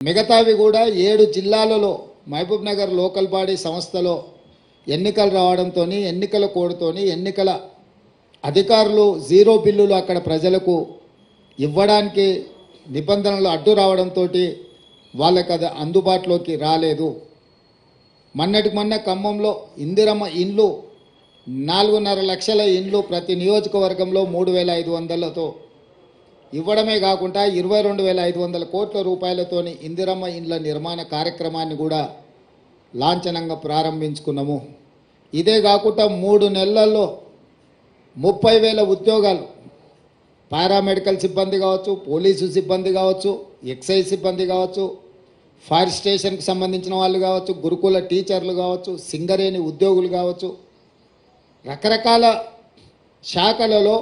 మిగతావి కూడా ఏడు జిల్లాలలో మహబూబ్ నగర్ లోకల్ బాడీ సంస్థలో ఎన్నికలు రావడంతో ఎన్నికల కోడ్తోని ఎన్నికల అధికారులు జీరో బిల్లులు అక్కడ ప్రజలకు ఇవ్వడానికి నిబంధనలు అడ్డు రావడంతో వాళ్ళకి అది అందుబాటులోకి రాలేదు. మొన్నటికి మొన్న ఖమ్మంలో ఇందిరమ్మ ఇండ్లు నాలుగున్నర లక్షల ఇండ్లు ప్రతి నియోజకవర్గంలో మూడు వేల ఐదు వందలతో ఇవ్వడమే కాకుండా ఇరవై రెండు వేల ఐదు వందల కోట్ల రూపాయలతోని ఇందిరమ్మ ఇండ్ల నిర్మాణ కార్యక్రమాన్ని కూడా లాంఛనంగా ప్రారంభించుకున్నాము. ఇదే కాకుండా మూడు నెలల్లో ముప్పై వేల ఉద్యోగాలు పారామెడికల్ సిబ్బంది కావచ్చు పోలీసు సిబ్బంది కావచ్చు ఎక్సైజ్ సిబ్బంది కావచ్చు ఫైర్ స్టేషన్కి సంబంధించిన వాళ్ళు కావచ్చు గురుకుల టీచర్లు కావచ్చు సింగరేణి ఉద్యోగులు కావచ్చు రకరకాల శాఖలలో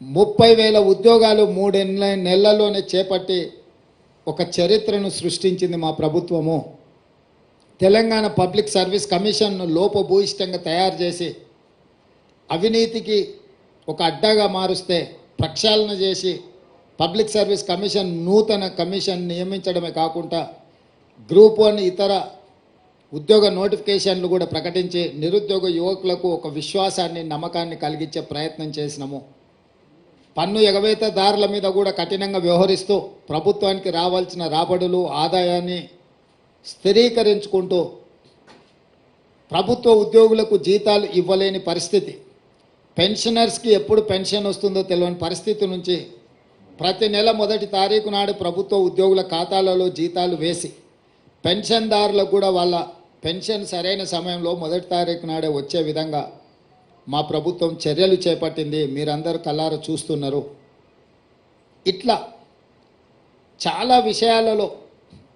ముప్పై వేల ఉద్యోగాలు మూడు నెలల్లోనే చేపట్టి ఒక చరిత్రను సృష్టించింది మా ప్రభుత్వము. తెలంగాణ పబ్లిక్ సర్వీస్ కమిషన్ను లోపభూయిష్టంగా తయారు చేసి అవినీతికి ఒక అడ్డాగా మారుస్తే ప్రక్షాళన చేసి పబ్లిక్ సర్వీస్ కమిషన్ నూతన కమిషన్ నియమించడమే కాకుండా గ్రూప్ వన్ ఇతర ఉద్యోగ నోటిఫికేషన్లు కూడా ప్రకటించి నిరుద్యోగ యువకులకు ఒక విశ్వాసాన్ని నమ్మకాన్ని కలిగించే ప్రయత్నం చేసినాము. పన్ను ఎగవేతదారుల మీద కూడా కఠినంగా వ్యవహరిస్తూ ప్రభుత్వానికి రావాల్సిన రాబడులు ఆదాయాన్ని స్థిరీకరించుకుంటూ ప్రభుత్వ ఉద్యోగులకు జీతాలు ఇవ్వలేని పరిస్థితి. పెన్షనర్స్కి ఎప్పుడు పెన్షన్ వస్తుందో తెలియని పరిస్థితి నుంచి ప్రతి నెల మొదటి తారీఖు నాడు ప్రభుత్వ ఉద్యోగుల ఖాతాలలో జీతాలు వేసి పెన్షన్దారులకు కూడా వాళ్ళ పెన్షన్ సరైన సమయంలో మొదటి తారీఖు నాడే వచ్చే విధంగా మా ప్రభుత్వం చర్యలు చేపట్టింది మీరందరూ కల్లార చూస్తున్నారు. ఇట్లా చాలా విషయాలలో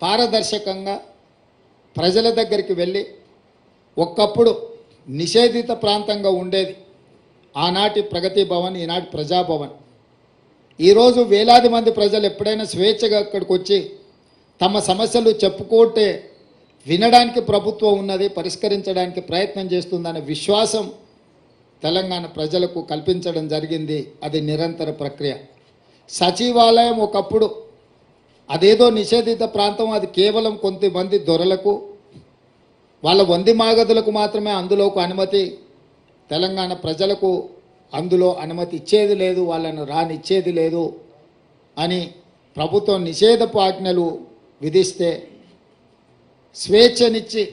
పారదర్శకంగా ప్రజల దగ్గరికి వెళ్ళి ఒక్కప్పుడు నిషేధిత ప్రాంతంగా ఉండేది ఆనాటి ప్రగతి భవన్ ఈనాటి ప్రజాభవన్. ఈరోజు వేలాది మంది ప్రజలు ఎప్పుడైనా స్వేచ్ఛగా అక్కడికి వచ్చి తమ సమస్యలు చెప్పుకుంటే వినడానికి ప్రభుత్వం ఉన్నది పరిష్కరించడానికి ప్రయత్నం చేస్తుందనే విశ్వాసం తెలంగాణ ప్రజలకు కల్పించడం జరిగింది. అది నిరంతర ప్రక్రియ. సచివాలయం ఒకప్పుడు అదేదో నిషేధిత ప్రాంతం. అది కేవలం కొంతమంది దొరలకు వాళ్ళ వంది మాగదులకు మాత్రమే అందులోకి అనుమతి. తెలంగాణ ప్రజలకు అందులో అనుమతి ఇచ్చేది లేదు వాళ్ళను రానిచ్చేది లేదు అని ప్రభుత్వం నిషేధపు ఆజ్ఞలు విధిస్తే స్వేచ్ఛనిచ్చి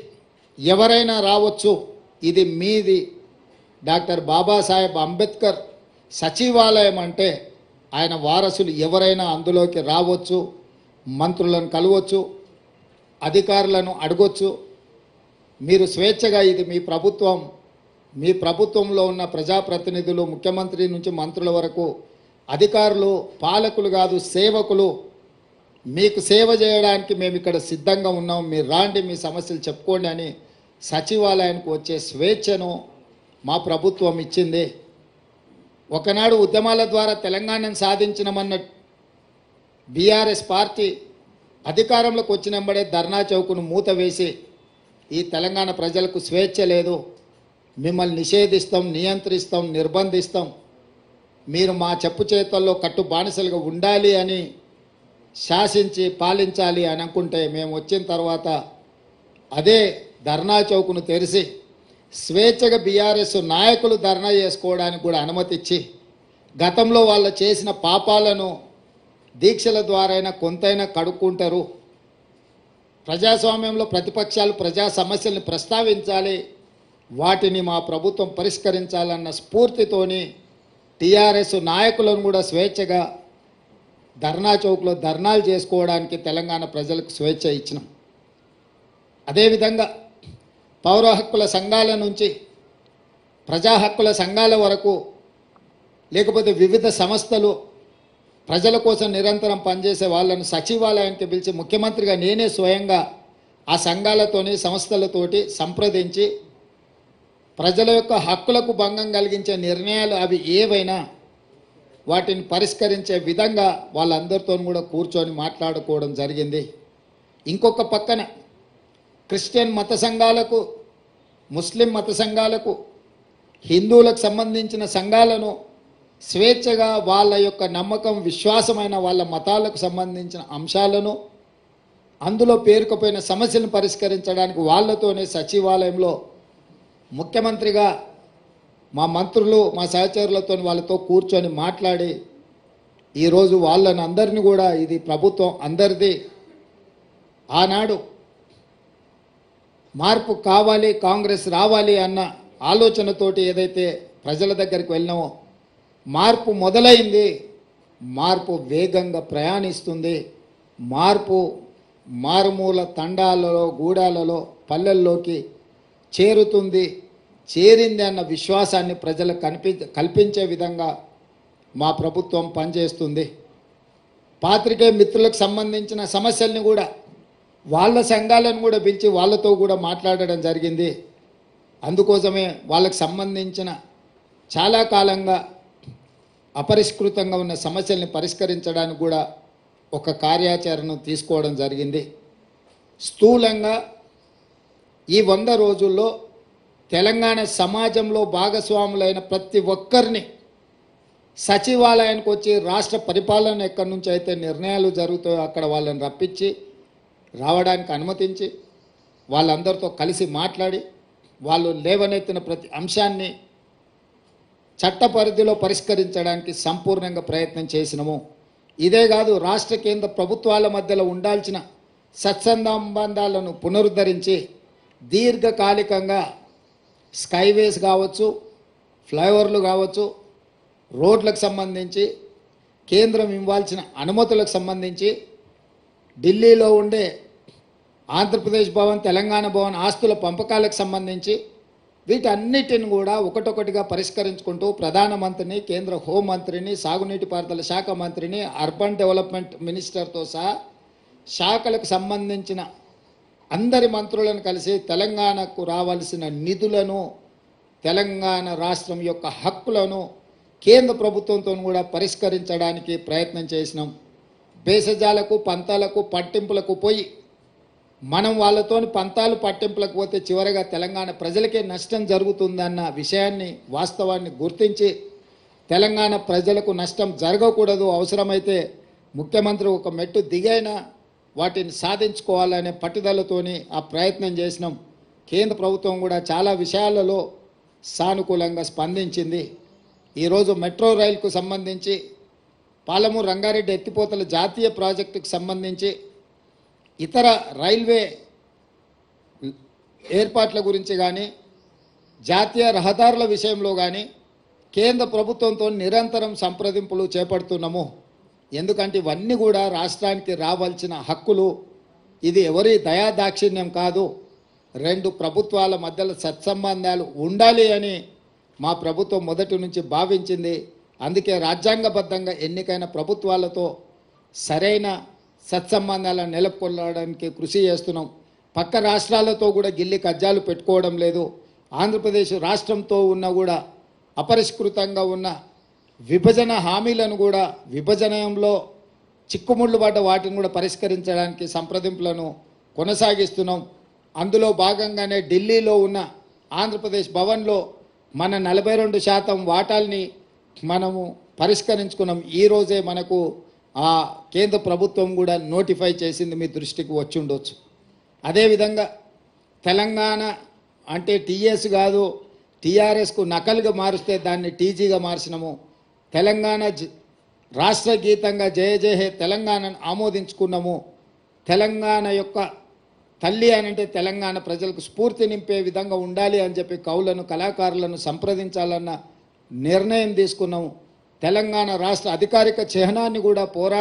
ఎవరైనా రావచ్చు. ఇది మీది డాక్టర్ బాబాసాహెబ్ అంబేద్కర్ సచివాలయం అంటే ఆయన వారసులు ఎవరైనా అందులోకి రావచ్చు మంత్రులను కలవచ్చు అధికారులను అడగొచ్చు. మీరు స్వేచ్ఛగా ఇది మీ ప్రభుత్వం మీ ప్రభుత్వంలో ఉన్న ప్రజాప్రతినిధులు ముఖ్యమంత్రి నుంచి మంత్రుల వరకు అధికారులు పాలకులు కాదు సేవకులు మీకు సేవ చేయడానికి మేము ఇక్కడ సిద్ధంగా ఉన్నాం. మీరు రాండి మీ సమస్యలు చెప్పుకోండి అని సచివాలయానికి వచ్చే స్వేచ్ఛను మా ప్రభుత్వం ఇచ్చింది. ఒకనాడు ఉద్యమాల ద్వారా తెలంగాణను సాధించినమన్న బీఆర్ఎస్ పార్టీ అధికారంలోకి వచ్చినంబడే ధర్నా చౌకును మూత వేసి ఈ తెలంగాణ ప్రజలకు స్వేచ్ఛ లేదు. మిమ్మల్ని నిషేధిస్తాం నియంత్రిస్తాం నిర్బంధిస్తాం. మీరు మా చెప్పు చేతల్లో కట్టు బానిసలుగా ఉండాలి అని శాసించి పాలించాలి అని అనుకుంటే మేము వచ్చిన తర్వాత అదే ధర్నా చౌకును తెరిచి స్వేచ్ఛగా బీఆర్ఎస్ నాయకులు ధర్నా చేసుకోవడానికి కూడా అనుమతి ఇచ్చి గతంలో వాళ్ళు చేసిన పాపాలను దీక్షల ద్వారైనా కొంతైనా కడుక్కుంటారు. ప్రజాస్వామ్యంలో ప్రతిపక్షాలు ప్రజా సమస్యల్ని ప్రస్తావించాలి. వాటిని మా ప్రభుత్వం పరిష్కరించాలన్న స్ఫూర్తితోని టీఆర్ఎస్ నాయకులను కూడా స్వేచ్ఛగా ధర్నా చౌక్లో ధర్నాలు చేసుకోవడానికి తెలంగాణ ప్రజలకు స్వేచ్ఛ ఇచ్చినాం. అదేవిధంగా పౌర హక్కుల సంఘాల నుంచి ప్రజా హక్కుల సంఘాల వరకు లేకపోతే వివిధ సంస్థలు ప్రజల కోసం నిరంతరం పనిచేసే వాళ్ళను సచివాలయానికి పిలిచి ముఖ్యమంత్రిగా నేనే స్వయంగా ఆ సంఘాలతోని సంస్థలతోటి సంప్రదించి ప్రజల యొక్క హక్కులకు భంగం కలిగించే నిర్ణయాలు అవి ఏవైనా వాటిని పరిష్కరించే విధంగా వాళ్ళందరితో కూడా కూర్చొని మాట్లాడుకోవడం జరిగింది. ఇంకొక పక్కన క్రిస్టియన్ మత సంఘాలకు ముస్లిం మత సంఘాలకు హిందువులకు సంబంధించిన సంఘాలను స్వేచ్ఛగా వాళ్ళ యొక్క నమ్మకం విశ్వాసమైన వాళ్ళ మతాలకు సంబంధించిన అంశాలను అందులో పేరుకుపోయిన సమస్యలను పరిష్కరించడానికి వాళ్ళతోనే సచివాలయంలో ముఖ్యమంత్రిగా మా మంత్రులు మా సహచరులతో వాళ్ళతో కూర్చొని మాట్లాడి ఈరోజు వాళ్ళని అందరినీ కూడా ఇది ప్రభుత్వం అందరిది. ఆనాడు మార్పు కావాలి కాంగ్రెస్ రావాలి అన్న ఆలోచనతోటి ఏదైతే ప్రజల దగ్గరికి వెళ్ళినామో మార్పు మొదలైంది. మార్పు వేగంగా ప్రయాణిస్తుంది. మార్పు మారుమూల తండాలలో గూడాలలో పల్లెల్లోకి చేరుతుంది. చేరింది అన్న విశ్వాసాన్ని ప్రజలకు కనిపి కల్పించే విధంగా మా ప్రభుత్వం పనిచేస్తుంది. పాత్రికే మిత్రులకు సంబంధించిన సమస్యల్ని కూడా వాళ్ళ సంఘాలను కూడా పిలిచి వాళ్ళతో కూడా మాట్లాడడం జరిగింది. అందుకోసమే వాళ్ళకు సంబంధించిన చాలా కాలంగా అపరిష్కృతంగా ఉన్న సమస్యల్ని పరిష్కరించడానికి కూడా ఒక కార్యాచరణను తీసుకోవడం జరిగింది. స్థూలంగా ఈ వంద రోజుల్లో తెలంగాణ సమాజంలో భాగస్వాములైన ప్రతి ఒక్కరిని సచివాలయానికి వచ్చి రాష్ట్ర పరిపాలన ఎక్కడి నుంచి అయితే నిర్ణయాలు జరుగుతాయో అక్కడ వాళ్ళని రప్పించి రావడానికి అనుమతించి వాళ్ళందరితో కలిసి మాట్లాడి వాళ్ళు లేవనెత్తిన ప్రతి అంశాన్ని చట్ట పరిధిలో పరిష్కరించడానికి సంపూర్ణంగా ప్రయత్నం చేసినము. ఇదే కాదు రాష్ట్ర కేంద్ర ప్రభుత్వాల మధ్యలో ఉండాల్సిన సత్సంబంధాలను పునరుద్ధరించి దీర్ఘకాలికంగా స్కైవేస్ కావచ్చు ఫ్లైఓవర్లు కావచ్చు రోడ్లకు సంబంధించి కేంద్రం ఇవ్వాల్సిన అనుమతులకు సంబంధించి ఢిల్లీలో ఉండే ఆంధ్రప్రదేశ్ భవన్ తెలంగాణ భవన్ ఆస్తుల పంపకాలకు సంబంధించి వీటన్నిటిని కూడా ఒకటొకటిగా పరిష్కరించుకుంటూ ప్రధానమంత్రిని కేంద్ర హోంమంత్రిని సాగునీటి పారుదల శాఖ మంత్రిని అర్బన్ డెవలప్మెంట్ మినిస్టర్తో సహా శాఖలకు సంబంధించిన అందరి మంత్రులను కలిసి తెలంగాణకు రావాల్సిన నిధులను తెలంగాణ రాష్ట్రం యొక్క హక్కులను కేంద్ర ప్రభుత్వంతో కూడా పరిష్కరించడానికి ప్రయత్నం చేసినాం. భేషజాలకు పంతాలకు పట్టింపులకు పోయి మనం వాళ్ళతోని పంతాలు పట్టింపులకు పోతే చివరగా తెలంగాణ ప్రజలకే నష్టం జరుగుతుందన్న విషయాన్ని వాస్తవాన్ని గుర్తించి తెలంగాణ ప్రజలకు నష్టం జరగకూడదు అవసరమైతే ముఖ్యమంత్రి ఒక మెట్టు దిగైనా వాటిని సాధించుకోవాలనే పట్టుదలతోని ఆ ప్రయత్నం చేసినాం. కేంద్ర ప్రభుత్వం కూడా చాలా విషయాలలో సానుకూలంగా స్పందించింది. ఈరోజు మెట్రో రైలుకు సంబంధించి పాలమూరు రంగారెడ్డి ఎత్తిపోతల జాతీయ ప్రాజెక్టుకు సంబంధించి ఇతర రైల్వే ఏర్పాట్ల గురించి కానీ జాతీయ రహదారుల విషయంలో కానీ కేంద్ర ప్రభుత్వంతో నిరంతరం సంప్రదింపులు చేపడుతున్నాము. ఎందుకంటే ఇవన్నీ కూడా రాష్ట్రానికి రావాల్సిన హక్కులు. ఇది ఎవరి దయాదాక్షిణ్యం కాదు. రెండు ప్రభుత్వాల మధ్యలో సత్సంబంధాలు ఉండాలి అని మా ప్రభుత్వం మొదటి నుంచి భావించింది. అందుకే రాజ్యాంగబద్ధంగా ఎన్నికైన ప్రభుత్వాలతో సరైన సత్సంబంధాలను నెలకొల్పడానికి కృషి చేస్తున్నాం. పక్క రాష్ట్రాలతో కూడా గిల్లి కజ్జాలు పెట్టుకోవడం లేదు. ఆంధ్రప్రదేశ్ రాష్ట్రంతో ఉన్న కూడా అపరిష్కృతంగా ఉన్న విభజన హామీలను కూడా విభజనంలో చిక్కుముళ్ళు పడ్డ వాటిని కూడా పరిష్కరించడానికి సంప్రదింపులను కొనసాగిస్తున్నాం. అందులో భాగంగానే ఢిల్లీలో ఉన్న ఆంధ్రప్రదేశ్ భవన్లో మన నలభై రెండు శాతం వాటాల్ని మనము పరిష్కరించుకున్నాం. ఈరోజే మనకు ఆ కేంద్ర ప్రభుత్వం కూడా నోటిఫై చేసింది మీ దృష్టికి వచ్చి ఉండొచ్చు. అదేవిధంగా తెలంగాణ అంటే టీఎస్ కాదు టీఆర్ఎస్కు నకలుగా మారుస్తే దాన్ని టీజీగా మార్చినము. తెలంగాణ జ- రాష్ట్ర గీతంగా జయ జయ హే తెలంగాణను ఆమోదించుకున్నాము. తెలంగాణ యొక్క తల్లి అని అంటే తెలంగాణ ప్రజలకు స్ఫూర్తి నింపే విధంగా ఉండాలి అని చెప్పి కవులను కళాకారులను సంప్రదించాలన్న నిర్ణయం తీసుకున్నాము తెలంగాణ రాష్ట్ర అధికారిక చిహ్నాన్ని కూడా పోరాట